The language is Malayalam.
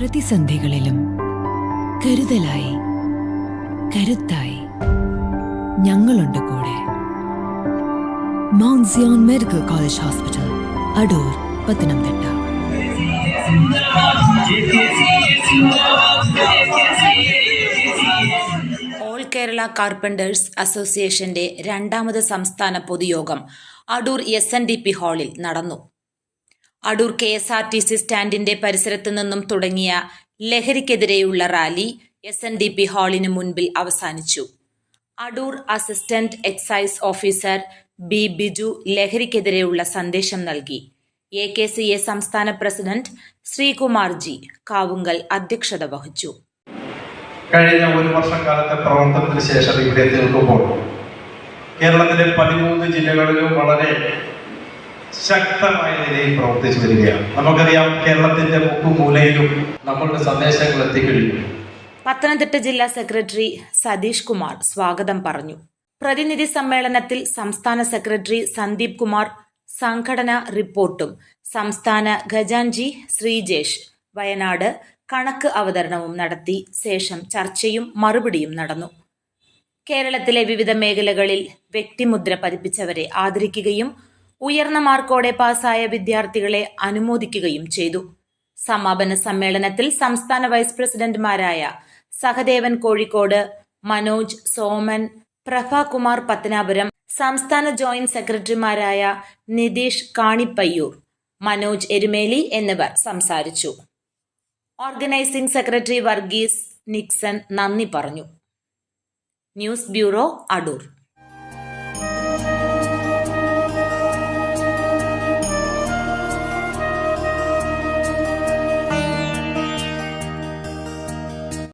പ്രതിസന്ധികളിലും കരുതലായി കരുത്തായി ഞങ്ങളുണ്ട് കൂടെ. Mount Zion medical college hospital Adoor Pathanamthitta. All Kerala carpenters അസോസിയേഷന്റെ രണ്ടാമത് സംസ്ഥാന പൊതുയോഗം Adoor S N D P ഹാളിൽ നടന്നു. Adoor K S R T C സ്റ്റാൻഡിന്റെ പരിസരത്ത് നിന്നും തുടങ്ങിയ ലഹരിക്കെതിരെയുള്ള rally S N D P ഹാളിന് മുൻപിൽ അവസാനിച്ചു. Adoor assistant excise officer B Biju ലഹരിക്കെതിരെയുള്ള സന്ദേശം നൽകി. എ കെ സി എ സംസ്ഥാന പ്രസിഡന്റ് ശ്രീകുമാർ ജി കാവുങ്കൽ അധ്യക്ഷത വഹിച്ചു. കഴിഞ്ഞ ഒരു വർഷക്കാലത്തെ പ്രവർത്തനത്തിന് ശേഷം ഇവിടെ തീർക്കുമ്പോൾ കേരളത്തിലെ പതിമൂന്ന് ജില്ലകളിലും വളരെ ശക്തമായ നിലയിൽ പ്രവർത്തിച്ചു വരികയാണ്. നമുക്കറിയാം കേരളത്തിന്റെ മുക്കുമൂലയിലും നമ്മളുടെ സന്ദേശങ്ങൾ എത്തിക്കഴിഞ്ഞു. പത്തനംതിട്ട ജില്ലാ സെക്രട്ടറി സതീഷ് കുമാർ സ്വാഗതം പറഞ്ഞു. പ്രതിനിധി സമ്മേളനത്തിൽ സംസ്ഥാന സെക്രട്ടറി സന്ദീപ് കുമാർ സംഘടന റിപ്പോർട്ടും സംസ്ഥാന ഖജാൻജി ശ്രീജേഷ് വയനാട് കണക്ക് അവതരണവും നടത്തി. ശേഷം ചർച്ചയും മറുപടിയും നടന്നു. കേരളത്തിലെ വിവിധ മേഖലകളിൽ വ്യക്തിമുദ്ര പതിപ്പിച്ചവരെ ആദരിക്കുകയും ഉയർന്ന മാർക്കോടെ പാസായ വിദ്യാർത്ഥികളെ അനുമോദിക്കുകയും ചെയ്തു. സമാപന സമ്മേളനത്തിൽ സംസ്ഥാന വൈസ് പ്രസിഡന്റുമാരായ സഹദേവൻ കോഴിക്കോട് മനോജ് സോമൻ പ്രഭകുമാർ പത്തനാപുരം സംസ്ഥാന ജോയിന്റ് സെക്രട്ടറിമാരായ നിതീഷ് കാണിപ്പയ്യൂർ മനോജ് എരുമേലി എന്നിവർ സംസാരിച്ചു. ഓർഗനൈസിംഗ് സെക്രട്ടറി വർഗീസ് നിക്സൺ നന്ദി പറഞ്ഞു. News bureau Adoor.